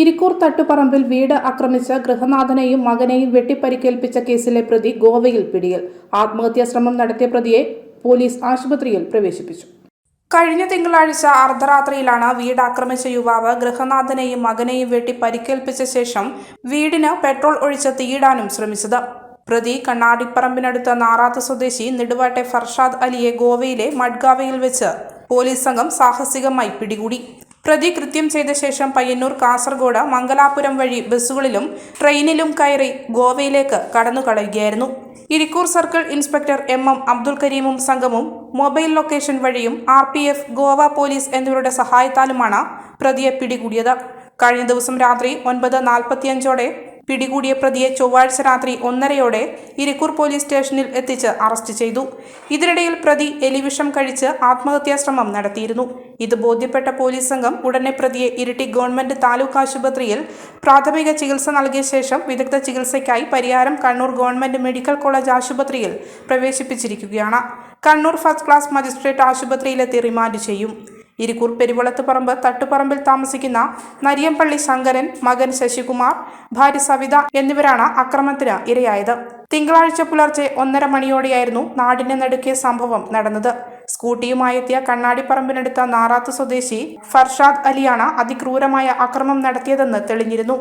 ഇരിക്കൂർ തട്ടുപറമ്പിൽ വീട് ആക്രമിച്ച ഗൃഹനാഥനെയും മകനെയും വെട്ടിപ്പരിക്കേൽപ്പിച്ച കേസിലെ പ്രതി ഗോവയിൽ പിടിയിൽ. ആത്മഹത്യാ ശ്രമം നടത്തിയ പ്രതിയെ പോലീസ് ആശുപത്രിയിൽ പ്രവേശിപ്പിച്ചു. കഴിഞ്ഞ തിങ്കളാഴ്ച അർദ്ധരാത്രിയിലാണ് വീട് ആക്രമിച്ച യുവാവ് ഗൃഹനാഥനെയും മകനെയും വെട്ടി പരിക്കേൽപ്പിച്ച ശേഷം വീടിന് പെട്രോൾ ഒഴിച്ച് തീയിടാനും ശ്രമിച്ചത്. പ്രതി കണ്ണാടിപ്പറമ്പിനടുത്ത നാറാത്ത് സ്വദേശി നെടുവാട്ടെ ഫർഷാദ് അലിയെ ഗോവയിലെ മഡ്ഗാവയിൽ വെച്ച് പോലീസ് സംഘം സാഹസികമായി പിടികൂടി. പ്രതി കൃത്യം ചെയ്ത ശേഷം പയ്യന്നൂർ കാസർഗോഡ് മംഗലാപുരം വഴി ബസ്സുകളിലും ട്രെയിനിലും കയറി ഗോവയിലേക്ക് കടന്നുകളയുകയായിരുന്നു. Irikkur circle inspector M M Abdul കരീമും സംഘവും മൊബൈൽ ലൊക്കേഷൻ വഴിയും R P F Goa police എന്നിവരുടെ സഹായത്താലുമാണ് പ്രതിയെ പിടികൂടിയത്. കഴിഞ്ഞ ദിവസം രാത്രി ഒൻപത് നാൽപ്പത്തിയഞ്ചോടെ പിടികൂടിയ പ്രതിയെ ചൊവ്വാഴ്ച രാത്രി ഒന്നരയോടെ ഇരിക്കൂർ പോലീസ് സ്റ്റേഷനിൽ എത്തിച്ച് അറസ്റ്റ് ചെയ്തു. ഇതിനിടയിൽ പ്രതി എലിവിഷം കഴിച്ച് ആത്മഹത്യാശ്രമം നടത്തിയിരുന്നു. ഇത് ബോധ്യപ്പെട്ട പോലീസ് സംഘം ഉടനെ പ്രതിയെ ഇരിട്ടി ഗവൺമെന്റ് താലൂക്ക് ആശുപത്രിയിൽ പ്രാഥമിക ചികിത്സ നൽകിയ ശേഷം വിദഗ്ധ ചികിത്സയ്ക്കായി Pariyaram Kannur government medical college ആശുപത്രിയിൽ പ്രവേശിപ്പിച്ചിരിക്കുകയാണ്. കണ്ണൂർ ഫസ്റ്റ് ക്ലാസ് മജിസ്ട്രേറ്റ് ആശുപത്രിയിലെത്തി റിമാൻഡ് ചെയ്യും. ഇരിക്കൂർ പെരുവളത്ത് പറമ്പ് തട്ടുപറമ്പിൽ താമസിക്കുന്ന നരിയമ്പള്ളി ശങ്കരൻ മകൻ ശശികുമാർ ഭാര്യ സവിത എന്നിവരാണ് അക്രമത്തിന് ഇരയായത്. തിങ്കളാഴ്ച പുലർച്ചെ ഒന്നര മണിയോടെയായിരുന്നു നാടിന് നടുക്കിയ സംഭവം നടന്നത്. സ്കൂട്ടിയുമായി എത്തിയ കണ്ണാടിപ്പറമ്പിനടുത്ത നാറാത്ത് സ്വദേശി ഫർഷാദ് അലിയാണ് അതിക്രൂരമായ അക്രമം നടത്തിയതെന്ന് തെളിഞ്ഞിരുന്നു.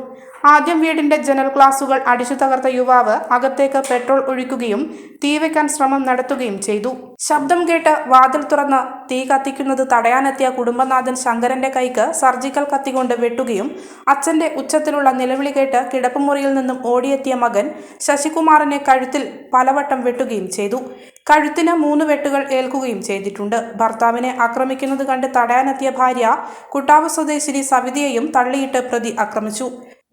ആദ്യം വീടിന്റെ ജനൽ ഗ്ലാസുകൾ അടിച്ചു തകർത്ത യുവാവ് അകത്തേക്ക് പെട്രോൾ ഒഴിക്കുകയും തീവെക്കാൻ ശ്രമം നടത്തുകയും ചെയ്തു. ശബ്ദം കേട്ട് വാതിൽ തുറന്ന് തീ കത്തിക്കുന്നത് തടയാനെത്തിയ കുടുംബനാഥൻ ശങ്കരന്റെ കൈക്ക് സർജിക്കൽ കത്തികൊണ്ട് വെട്ടുകയും അച്ഛന്റെ ഉച്ചത്തിലുള്ള നിലവിളി കേട്ട് കിടപ്പുമുറിയിൽ നിന്നും ഓടിയെത്തിയ മകൻ ശശികുമാറിനെ കഴുത്തിൽ പലവട്ടം വെട്ടുകയും ചെയ്തു. കഴുത്തിന് മൂന്ന് വെട്ടുകൾ ഏൽക്കുകയും ചെയ്തിട്ടുണ്ട്. ഭർത്താവിനെ ആക്രമിക്കുന്നത് കണ്ട് തടയാനെത്തിയ ഭാര്യ കുട്ടാവ് സ്വദേശിനി സവിതയെയും തള്ളിയിട്ട് പ്രതി ആക്രമിച്ചു.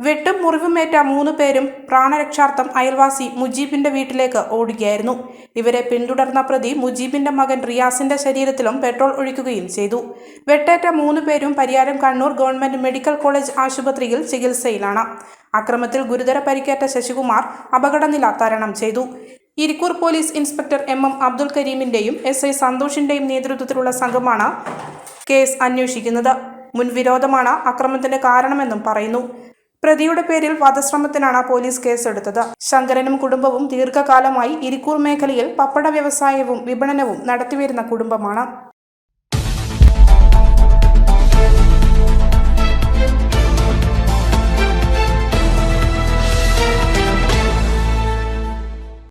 വെട്ടും മുറിവുമേറ്റ മൂന്ന് പേരും പ്രാണരക്ഷാർത്ഥം അയൽവാസി മുജീബിന്റെ വീട്ടിലേക്ക് ഓടുകയായിരുന്നു. ഇവരെ പിന്തുടർന്ന പ്രതി മുജീബിന്റെ മകൻ റിയാസിന്റെ ശരീരത്തിലും പെട്രോൾ ഒഴിക്കുകയും ചെയ്തു. വെട്ടേറ്റ മൂന്ന് പേരും Pariyaram Kannur government medical college ആശുപത്രിയിൽ ചികിത്സയിലാണ്. അക്രമത്തിൽ ഗുരുതര പരിക്കേറ്റ ശശികുമാർ അപകടനില തരണം ചെയ്തു. Irikkur police inspector M M Abdul കരീമിന്റെയും S I സന്തോഷിന്റെയും നേതൃത്വത്തിലുള്ള സംഘമാണ് കേസ് അന്വേഷിക്കുന്നത്. മുൻവിരോധമാണ് അക്രമത്തിന്റെ കാരണമെന്നും പറയുന്നു. പ്രതിയുടെ പേരിൽ വധശ്രമത്തിനാണ് പോലീസ് കേസെടുത്തത്. ശങ്കരനും കുടുംബവും ദീർഘകാലമായി ഇരിക്കൂർ മേഖലയിൽ പപ്പട വ്യവസായവും വിപണനവും നടത്തിവരുന്ന കുടുംബമാണ്.